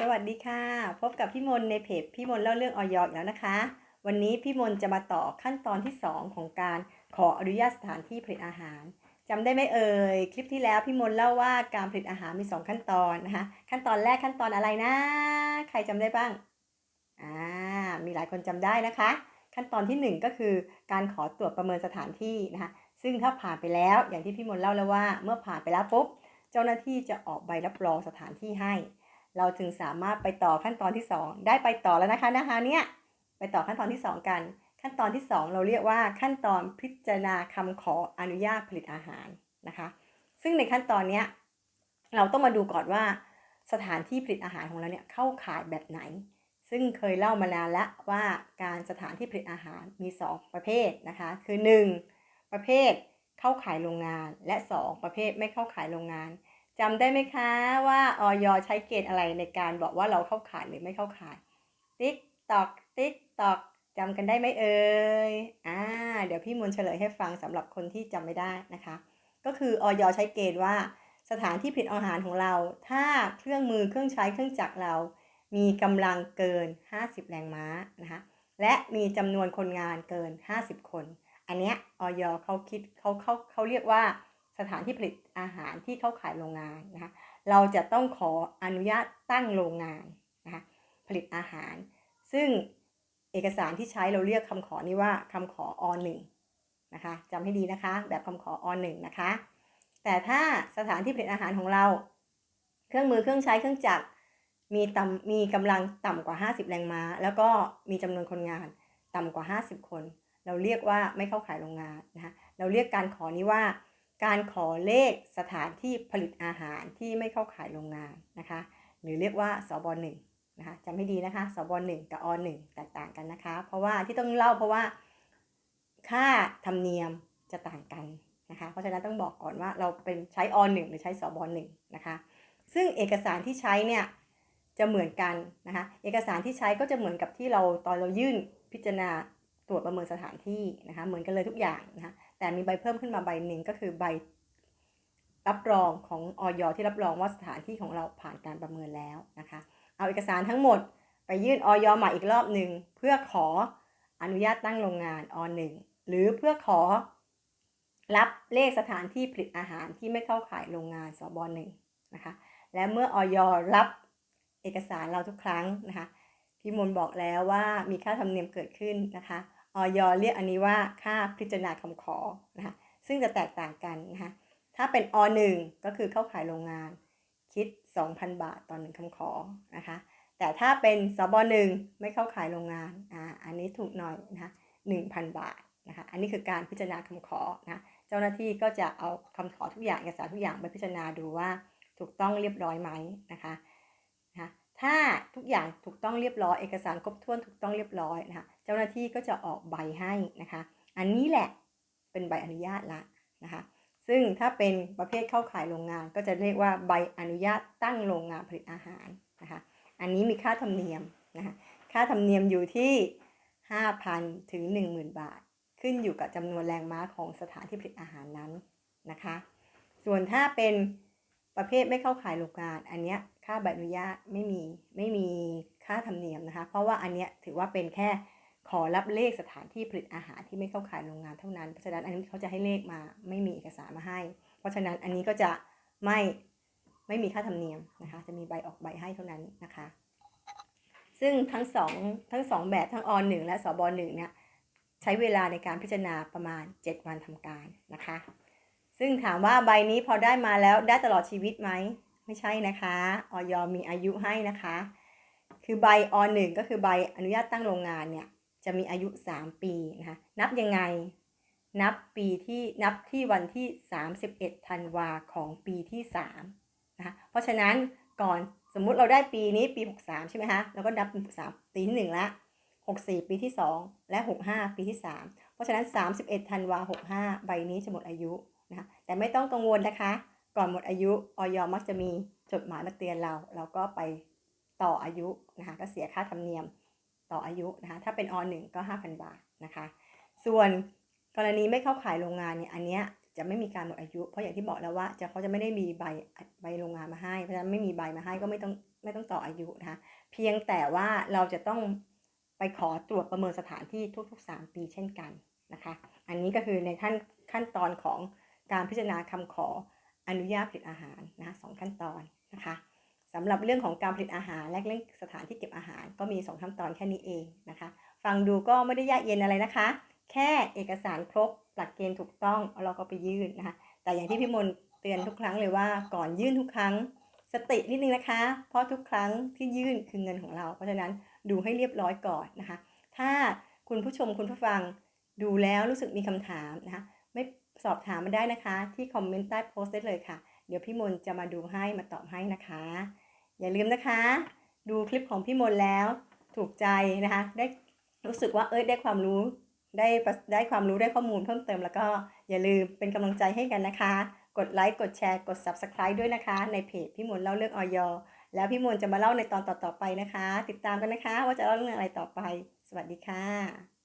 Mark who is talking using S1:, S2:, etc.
S1: สวัสดีค่ะ พบกับพี่มนในเพจพี่มนเล่าเรื่องออยอีกแล้วนะคะ วันนี้พี่มนจะมาต่อขั้นตอนที่ 2 ของการขออนุญาตสถานที่ผลิตอาหารจำได้ไหมเอ่ยคลิปที่แล้วพี่มนเล่าว่าการผลิตอาหารมี 2 ขั้นตอนนะคะขั้นตอนแรกขั้นตอนอะไรนะ ใครจำได้บ้างอ่ามีหลายคนจำได้นะคะ ขั้นตอนที่ 1 ก็คือการขอตรวจประเมินสถานที่นะคะซึ่งถ้าผ่านไปแล้วอย่างที่พี่มนเล่าแล้วว่า เมื่อผ่านไปแล้วปุ๊บเจ้าหน้าที่จะออกใบรับรองสถานที่ให้ เราจึงสามารถไปต่อขั้นตอนที่ 2 ได้ไปต่อแล้วนะคะนะคะเนี่ยไปต่อขั้นตอนที่ 2 กัน ขั้นตอนที่ 2 เราเรียกว่าขั้นตอนพิจารณาคำขออนุญาตผลิตอาหารนะคะ ซึ่งในขั้นตอนเนี้ยเราต้องมาดูก่อนว่าสถานที่ผลิตอาหารของเราเนี่ยเข้าข่ายแบบไหน ซึ่งเคยเล่ามานานแล้วว่าการสถานที่ผลิตอาหารมี 2 ประเภทนะคะ คือ 1 ประเภทเข้าขายโรงงานและ 2 ประเภทไม่เข้าขายโรงงาน จำได้ไหมคะว่าออยใช้เกณฑ์อะไรในการบอกว่าเราเข้าขายหรือไม่เข้าขาย ติ๊กตอก ติ๊กตอกจำกันได้ไหมเอ่ยอ่าเดี๋ยวพี่มนเฉลยให้ฟังสำหรับคนที่จำไม่ได้นะคะ ก็คือออยใช้เกณฑ์ว่าสถานที่ผลิตอาหารของเรา ถ้าเครื่องมือเครื่องใช้เครื่องจักรเรา มีกำลังเกิน 50 แรงม้านะคะและมีจำนวนคนงานเกิน 50 คน อันเนี้ยออยเขาคิดเขาเขาเขาเรียกว่า สถานที่ผลิตอาหารที่เข้าขายโรงงานนะคะเราจะต้องขออนุญาตตั้งโรงงานนะคะผลิตอาหาร ซึ่งเอกสารที่ใช้เราเรียกคำขอนี้ว่าคำขออหนึ่งนะคะจำให้ดีนะคะ แบบคำขออหนึ่งนะคะ แต่ถ้าสถานที่ผลิตอาหารของเรา เครื่องมือเครื่องใช้เครื่องจักรมีต่ำมีกำลังต่ำกว่า 50 แรงม้า แล้วก็มีจำนวนคนงานต่ำกว่า 50 คน เราเรียกว่าไม่เข้าขายโรงงานนะคะเราเรียกการขอนี้ว่า การขอเลขสถานที่ผลิตอาหารที่ไม่เข้าขายโรงงานนะคะ หรือเรียกว่าสบหนึ่งนะคะจำให้ดีนะคะสบหนึ่งกับอหนึ่งแตกต่างกันนะคะ เพราะว่าที่ต้องเล่าเพราะว่าค่าธรรมเนียมจะต่างกันนะคะ เพราะฉะนั้นต้องบอกก่อนว่าเราเป็นใช้อหนึ่งหรือใช้สบหนึ่งนะคะ ซึ่งเอกสารที่ใช้เนี่ยจะเหมือนกันนะคะ เอกสารที่ใช้ก็จะเหมือนกับที่เราตอนเรายื่นพิจารณาตรวจประเมินสถานที่นะคะ เหมือนกันเลยทุกอย่างนะคะ แต่มีใบเพิ่มขึ้นมาใบหนึ่งก็คือใบรับรองของออยที่รับรองว่าสถานที่ของเราผ่านการประเมินแล้วนะคะ เอาเอกสารทั้งหมดไปยื่นออยใหม่อีกรอบหนึ่งเพื่อขออนุญาตตั้งโรงงานอหนึ่งหรือเพื่อขอรับเลขสถานที่ผลิตอาหารที่ไม่เข้าข่ายโรงงานสบหนึ่งนะคะ และเมื่อออยรับเอกสารเราทุกครั้งนะคะพี่มนบอกแล้วว่ามีค่าธรรมเนียมเกิดขึ้นนะคะ ออยเรียกอันนี้ว่าค่าพิจารณาคำขอนะคะซึ่งจะแตกต่างกันนะคะถ้าเป็นอ1ก็คือเข้าขายโรงงาน คิด 2,000 บาทต่อหนึ่งคำขอนะคะแต่ถ้าเป็นสบ1ไม่เข้าขายโรงงานอ่าอันนี้ถูกหน่อยนะคะ1,000บาทนะคะอันนี้คือการพิจารณาคำขอนะเจ้าหน้าที่ก็จะเอาคำขอทุกอย่างเอกสารทุกอย่างไปพิจารณาดูว่าถูกต้องเรียบร้อยไหมนะคะนะถ้า อย่างถูกต้องเรียบร้อยเอกสารครบถ้วนถูกต้องเรียบร้อยนะคะเจ้าหน้าที่ก็จะออกใบให้นะคะ อันนี้แหละเป็นใบอนุญาตละนะคะซึ่งถ้าเป็นประเภทเข้าขายโรงงาน ก็จะเรียกว่าใบอนุญาตตั้งโรงงานผลิตอาหารนะคะอันนี้มีค่าธรรมเนียมนะคะค่าธรรมเนียมอยู่ที่ 5,000 ถึง 10,000 บาท ขึ้นอยู่กับจำนวนแรงม้าของสถานที่ผลิตอาหารนั้นนะคะ ส่วนถ้าเป็นประเภทไม่เข้าขายโรงงาน อันนี้ ค่าใบอนุญาตไม่มีไม่มีค่าธรรมเนียมนะคะ เพราะว่าอันนี้ถือว่าเป็นแค่ขอรับเลขสถานที่ผลิตอาหารที่ไม่เข้าขายโรงงานเท่านั้น เพราะฉะนั้นอันนี้เขาจะให้เลขมาไม่มีเอกสารมาให้ เพราะฉะนั้นอันนี้ก็จะไม่ไม่มีค่าธรรมเนียมนะคะ จะมีใบออกใบให้เท่านั้นนะคะ ซึ่งทั้งสองทั้งสองแบบทั้งอหนึ่งและสบหนึ่งเนี่ยใช้เวลาในการพิจารณาประมาณ 7 วันทำการนะคะ ซึ่งถามว่าใบนี้พอได้มาแล้วได้ตลอดชีวิตไหม ไม่ใช่นะคะออยมีอายุให้นะคะ คือใบอหนึ่งก็คือใบอนุญาตตั้งโรงงานเนี่ยจะมีอายุ 3 ปีนะคะนับยังไงนับปีที่นับที่วันที่ 31ธันวาของปีที่3นะคะเพราะฉะนั้นก่อนสมมุติเราได้ปีนี้ปี 63 ใช่ไหมคะเราก็นับ63ปีที่1ละ64 ปีที่ 2 และ 65 ปีที่ 3 เพราะฉะนั้น 31ธันวา65 ใบนี้จะหมดอายุนะคะแต่ไม่ต้องกังวลนะคะ ก่อนหมดอายุออยมักจะมีจดหมายมาเตือนเรา เราก็ไปต่ออายุนะคะก็เสียค่าธรรมเนียมต่ออายุนะคะถ้าเป็นอหนึ่งก็ 5,000 บาทนะคะ ส่วนกรณีไม่เข้าขายโรงงานเนี่ยอันเนี้ยจะไม่มีการหมดอายุ เพราะอย่างที่บอกแล้วว่าจะเขาจะไม่ได้มีใบใบโรงงานมาให้ เพราะฉะนั้นไม่มีใบมาให้ก็ไม่ต้องไม่ต้องต่ออายุนะคะเพียงแต่ว่าเราจะต้องไปขอตรวจประเมินสถานที่ทุกๆ 3 ปีเช่นกันนะคะ อันนี้ก็คือในขั้นขั้นตอนของการพิจารณาคำขอ อนุญาตผลิตอาหารนะสองขั้นตอนนะคะสำหรับเรื่องของการผลิตอาหารและเรื่องสถานที่เก็บอาหารก็มี 2 ขั้นตอนแค่นี้เองนะคะ ฟังดูก็ไม่ได้ยากเย็นอะไรนะคะ แค่เอกสารครบหลักเกณฑ์ถูกต้องเราก็ไปยื่นนะคะ แต่อย่างที่พี่มนเตือนทุกครั้งเลยว่าก่อนยื่นทุกครั้งสตินิดนึงนะคะ เพราะทุกครั้งที่ยื่นคือเงินของเรา เพราะฉะนั้นดูให้เรียบร้อยก่อนนะคะ ถ้าคุณผู้ชมคุณผู้ฟังดูแล้วรู้สึกมีคำถามนะคะ สอบถามมาได้นะคะ ที่คอมเมนต์ใต้โพสต์ได้เลยค่ะ เดี๋ยวพี่มนจะมาดูให้มาตอบให้นะคะ อย่าลืมนะคะ ดูคลิปของพี่มนแล้วถูกใจนะคะ ได้รู้สึกว่าเอ้ยได้ความรู้ได้ได้ความรู้ได้ข้อมูลเพิ่มเติมแล้วก็อย่าลืมเป็นกำลังใจให้กันนะคะ กดไลค์กดแชร์กด Subscribe ด้วยนะคะ ในเพจพี่มนเล่าเรื่องออยแล้วพี่มนจะมาเล่าในตอนต่อๆไปนะคะ ติดตามกันนะคะ ว่าจะเล่าเรื่องอะไรต่อไป สวัสดีค่ะ